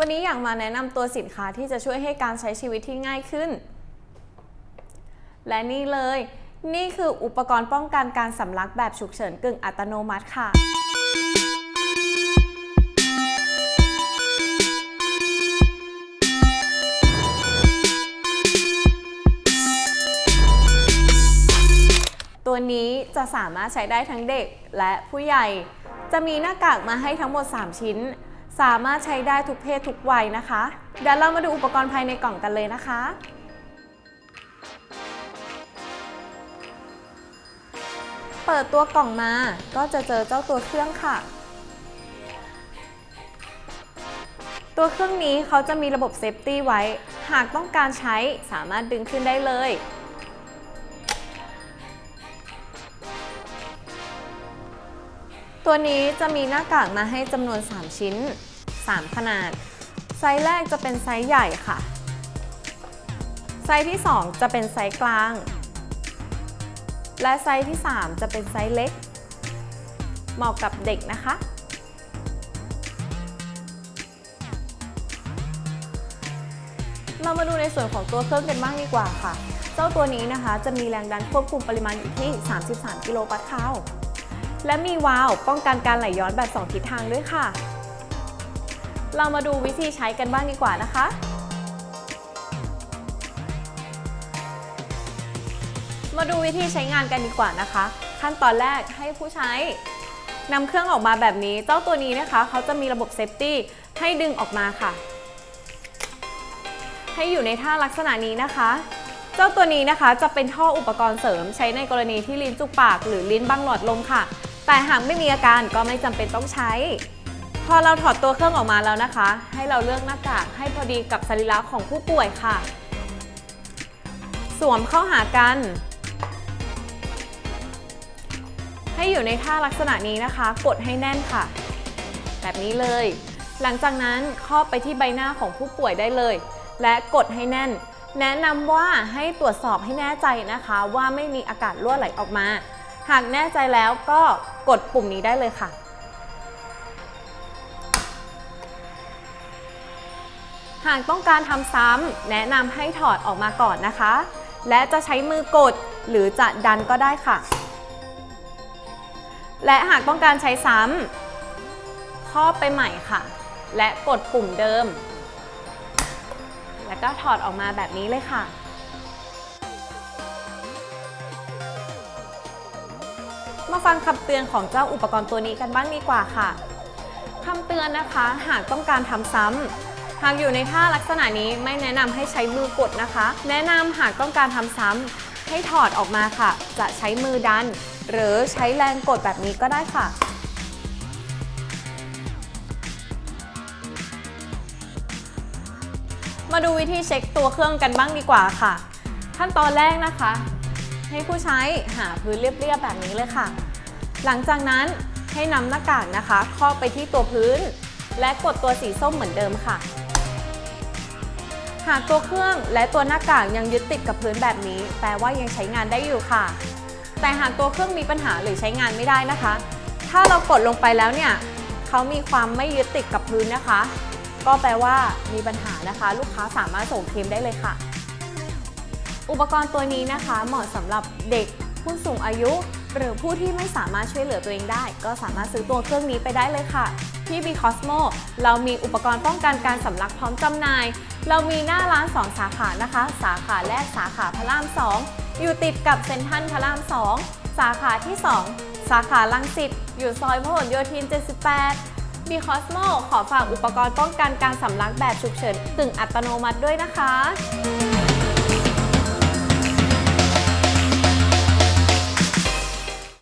วันี้อยากมาแนะนำตัวสินค้าที่จะช่วยให้การใช้ชีวิตที่ง่ายขึ้น และนี่เลย นี่คืออุปกรณ์ป้องกันการสำลักแบบฉุกเฉินกึ่งอัตโนมัติค่ะตัวนี้จะสามารถใช้ได้ทั้งเด็กและผู้ใหญ่ จะมีหน้ากากมาให้ทั้งหมด 3 ชิ้น สามารถใช้ได้ทุกเพศทุกวัยนะคะ เดี๋ยวเรามาดูอุปกรณ์ภายในกล่องกันเลยนะคะ เปิดตัวกล่องมา ก็จะเจอเจ้าตัวเครื่องค่ะ ตัวเครื่องนี้เขาจะมีระบบเซฟตี้ไว้ หากต้องการใช้สามารถดึงขึ้นได้เลย ตัวนี้จะมีหน้ากากมาให้จำนวน 3 ชิ้น 3 ขนาด ไซส์แรกจะเป็นไซส์ใหญ่ค่ะ ไซส์ที่ 2 จะเป็นไซส์กลาง และไซส์ที่ 3 จะเป็นไซส์เล็ก เหมาะกับเด็กนะคะเรามาดูในส่วนของตัวเครื่องกันบ้างดีกว่าค่ะ เจ้าตัวนี้นะคะจะมีแรงดันควบคุมปริมาณอยู่ที่ 33 กิโลปัสคาล และมีวาล์วป้องกันการไหลย้อนแบบ 2 ทิศทางด้วยค่ะ เรามาดูวิธีใช้กันบ้างดีกว่านะคะ มาดูวิธีใช้งานกันดีกว่านะคะ ขั้นตอนแรกให้ผู้ใช้นำเครื่องออกมาแบบนี้ เจ้าตัวนี้นะคะ เขาจะมีระบบเซฟตี้ให้ดึงออกมาค่ะ ให้อยู่ในท่าลักษณะนี้นะคะ เจ้าตัวนี้นะคะจะเป็นท่ออุปกรณ์เสริมใช้ในกรณีที่ลิ้นจุกปากหรือลิ้นบังหลอดลมค่ะ แต่หากไม่มีอาการก็ไม่จำเป็นต้องใช้ พอเราถอดตัวเครื่องออกมาแล้วนะคะ ให้เราเลือกหน้ากากให้พอดีกับสรีระของผู้ป่วยค่ะ สวมเข้าหากัน ให้อยู่ในท่าลักษณะนี้นะคะ กดให้แน่นค่ะ แบบนี้เลย หลังจากนั้นครอบไปที่ใบหน้าของผู้ป่วยได้เลย และกดให้แน่น แนะนำว่าให้ตรวจสอบให้แน่ใจนะคะ ว่าไม่มีอากาศรั่วไหลออกมา หากแน่ใจแล้วก็กดปุ่มนี้ได้เลยค่ะหากต้องการทำซ้ำแนะนำให้ถอดออกมาก่อนนะคะ และจะใช้มือกดหรือจะดันก็ได้ค่ะ และหากต้องการใช้ซ้ำครอบไปใหม่ค่ะ และกดปุ่มเดิม แล้วก็ถอดออกมาแบบนี้เลยค่ะ มาฟังคำเตือนของเจ้าอุปกรณ์ตัวนี้กันบ้างดีกว่าค่ะคำเตือนนะคะหากต้องการทำซ้ำหากอยู่ในท่าลักษณะนี้ไม่แนะนำให้ใช้มือกดนะคะ แนะนำหากต้องการทำซ้ำให้ถอดออกมาค่ะ จะใช้มือดัน หรือใช้แรงกดแบบนี้ก็ได้ค่ะ มาดูวิธีเช็คตัวเครื่องกันบ้างดีกว่าค่ะ ขั้นตอนแรกนะคะ ให้ผู้ใช้หาพื้นเรียบๆแบบนี้เลยค่ะ หลังจากนั้นให้นำหน้ากากนะคะครอบไปที่ตัวพื้น และกดตัวสีส้มเหมือนเดิมค่ะ หากตัวเครื่องและตัวหน้ากากยังยึดติดกับพื้นแบบนี้ แปลว่ายังใช้งานได้อยู่ค่ะ แต่หากตัวเครื่องมีปัญหาหรือใช้งานไม่ได้นะคะ ถ้าเรากดลงไปแล้วเนี่ยเขามีความไม่ยึดติดกับพื้นนะคะ ก็แปลว่ามีปัญหานะคะ ลูกค้าสามารถส่งเคลมได้เลยค่ะ อุปกรณ์ตัวนี้นะคะ เหมาะสำหรับเด็กผู้สูงอายุ หรือผู้ที่ไม่สามารถช่วยเหลือตัวเองได้ ก็สามารถซื้อตัวเครื่องนี้ไปได้เลยค่ะ ที่ B Cosmo เรามีอุปกรณ์ป้องกันการสำลักพร้อมจำหน่าย เรามีหน้าร้าน 2 สาขานะคะ สาขาแรกสาขาพระราม 2 อยู่ติดกับเซ็นทรัลพระราม 2 สาขาที่ 2 สาขาลังสิตอยู่ซอยพหลโยธิน 78 มีคอสโมขอฝากอุปกรณ์ป้องกันการสำลักแบบฉุกเฉินตึงอัตโนมัติด้วยนะคะ